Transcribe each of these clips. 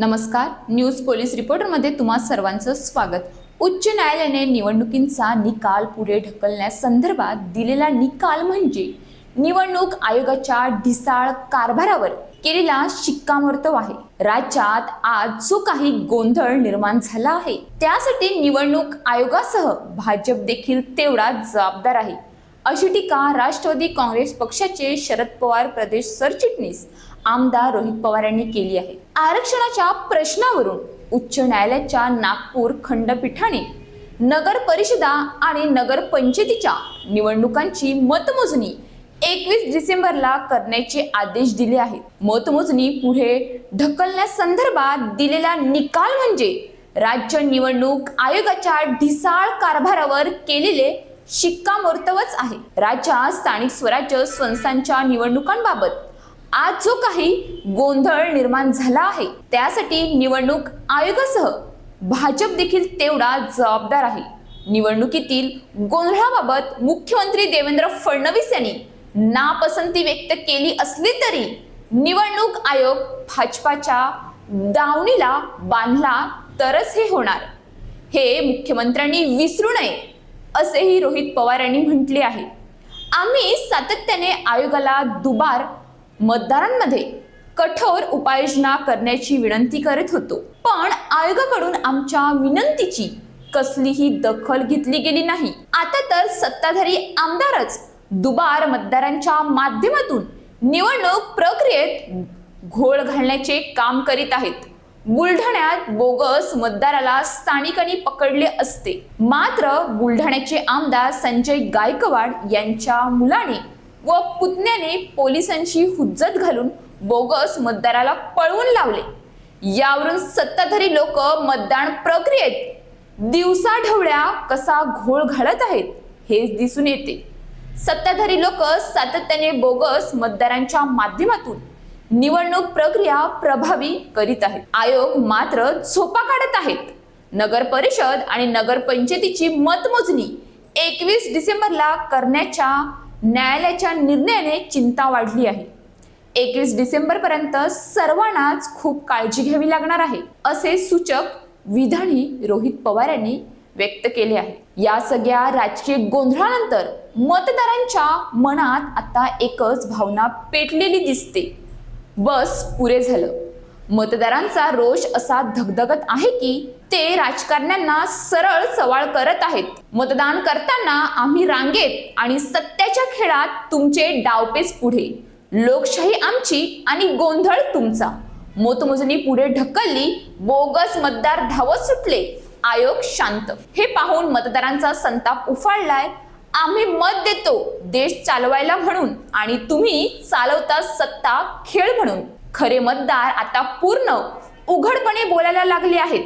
नमस्कार news police रिपोर्टरमध्ये तुम्हा सर्वांचं स्वागत. उच्च न्यायालयाने निवडणुकींचा निकाल पुढे ढकलण्यासंदर्भात दिलेला निकाल म्हणजे निवडणूक आयोगाच्या ढिसाळ कारभारावर केलेला शिक्कामोर्तब आहे. राज्यात आज जो काही गोंधळ निर्माण झाला आहे त्यासाठी निवडणूक आयोगासह भाजप देखील तेवढा जबाबदार आहे. अशी टीका राष्ट्रवादी काँग्रेस पक्षाचे शरद पवार प्रदेश सरचिटणीस आमदार रोहित पवार यांनी केली आहे. आरक्षणाच्या प्रश्नावरून उच्च न्यायालयाच्या नागपूर खंडपीठाने नगर परिषदा आणि नगर पंचायतीच्या निवडणुकांची मतमोजणी एकवीस डिसेंबरला करण्याचे आदेश दिले आहेत. मतमोजणी पुढे ढकलण्यासंदर्भात दिलेला निकाल म्हणजे राज्य निवडणूक आयोगाच्या ढिसाळ कारभारावर केलेले शिक्कामोर्तबच आहे. राज्यात स्थानिक स्वराज्य संस्थांच्या निवडणुकांबाबत आज जो काही गोंधळ निर्माण झाला आहे त्यासाठी निवडणूक आयोगासह भाजप देखील तेवढा जबाबदार आहे. निवडणुकीतील गोंधळाबाबत मुख्यमंत्री देवेंद्र फडणवीस यांनी नापसंती व्यक्त केली असली तरी निवडणूक आयोग भाजपाच्या दावणीला बांधला तरच हे होणार. हे मुख्यमंत्र्यांनी विसरू नये. असेही रोहित पवार यांनी म्हटले आहे. आम्ही सातत्याने आयोगाला दुबार मतदारांमध्ये कठोर उपाययोजना करण्याची विनंती करत होतो. पण आयोगाकडून आमच्या विनंतीची कसलीही दखल घेतली गेली नाही. आता तर सत्ताधारी आमदारच दुबार मतदारांच्या माध्यमातून निवडणूक प्रक्रियेत घोळ घालण्याचे काम करीत आहेत. बुलढाण्यात बोगस मतदाराला स्थानिकांनी पकडले असते. मात्र बुलढाण्याचे आमदार संजय गायकवाड यांच्या मुलाने व पुतण्याने पोलिसांची हुज्जत घालून बोगस मतदाराला पळवून लावले. यावरून सत्ताधारी लोक मतदान प्रक्रियेत दिवसाढवळ्या कसा घोळ घालत आहेत हेच दिसून येते. सत्ताधारी लोक सातत्याने बोगस मतदारांच्या माध्यमातून निवडणूक प्रक्रिया प्रभावी करीत आहेत. आयोग मात्र झोपा काढत आहेत. नगर परिषद आणि नगर पंचायतीची मतमोजणी एकवीस डिसेंबरला करण्याच्या न्यायालयाच्या निर्णयाने चिंता वाढली आहे. एकवीस डिसेंबर पर्यंत सर्वांनाच खूप काळजी घ्यावी लागणार आहे असे सूचक विधानही रोहित पवार यांनी व्यक्त केले आहे. या सगळ्या राजकीय गोंधळानंतर मतदारांच्या मनात आता एकच भावना पेटलेली दिसते. बस पुरे झालं. मतदारांचा रोष असा धगधगत आहे की ते राजकारण्यांना सरळ सवाल करत आहेत. मतदान करताना आम्ही रांगेत आणि सत्याच्या खेळात तुमचे डावपेच पुढे. लोकशाही आमची आणि गोंधळ तुमचा. मतमोजणी पुढे ढकलली बोगस मतदार धावत सुटले. आयोग शांत. हे पाहून मतदारांचा संताप उफाळलाय आम्ही मत देतो देश चालवायला म्हणून आणि तुम्ही चालवता सत्ता खेळ म्हणून. खरे मतदार आता पूर्ण उघडपणे बोलायला लागले आहेत.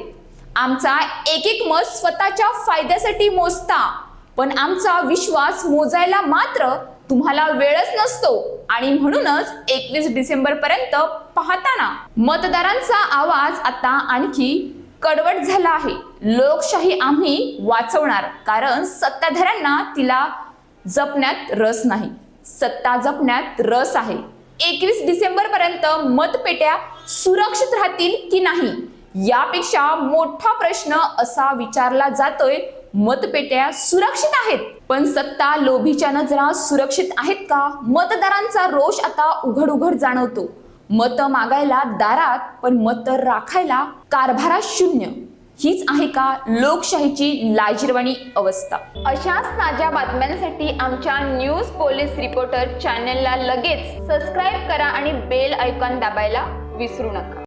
आमचा एक एक मत स्वतःच्या फायद्यासाठी मोजता पण आमचा विश्वास मोजायला मात्र तुम्हाला वेळच नसतो. आणि म्हणूनच एकवीस डिसेंबर पर्यंत पाहताना मतदारांचा आवाज आता आणखी कडवट झाला आहे. लोकशाही आम्ही वाचवणार कारण सत्ताधाऱ्यांना तिला जपण्यात रस नाही. सत्ता जपण्यात रस आहे. एकवीस डिसेंबर पर्यंत मतपेट्या सुरक्षित राहतील की नाही? यापेक्षा मोठा प्रश्न असा विचारला जातोय मतपेट्या सुरक्षित आहेत. पण सत्ता लोभीच्या नजरा सुरक्षित आहेत का? मतदारांचा रोष आता उघड उघड जाणवतो. मत मागायला दारात पण मत राखायला कारभारात शून्य. हीच आहे का लोकशाहीची लाजीरवाणी अवस्था? अशाच ताज्या बातम्यांसाठी आमच्या न्यूज पोलीस रिपोर्टर चॅनलला लगेच सबस्क्राईब करा आणि बेल ऐकॉन दाबायला विसरू नका.